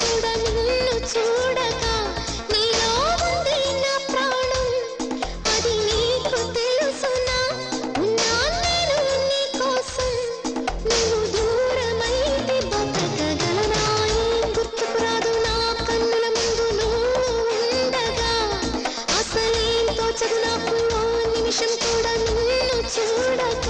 కూడా నిన్ను చూడక. నీలో ఉంది నా ప్రాణం అది నీకు తెలుసునా? ఉన్నా నేను నీ కోసం. నువ్వు దూరమైతే బతకగలనా? ఏం గుర్తుకు రాదు నా కన్నుల ముందు నువ్వు ఉండగా. అసలేం తోచదు నాకు ఓ నిమిషం కూడా నిన్ను చూడక.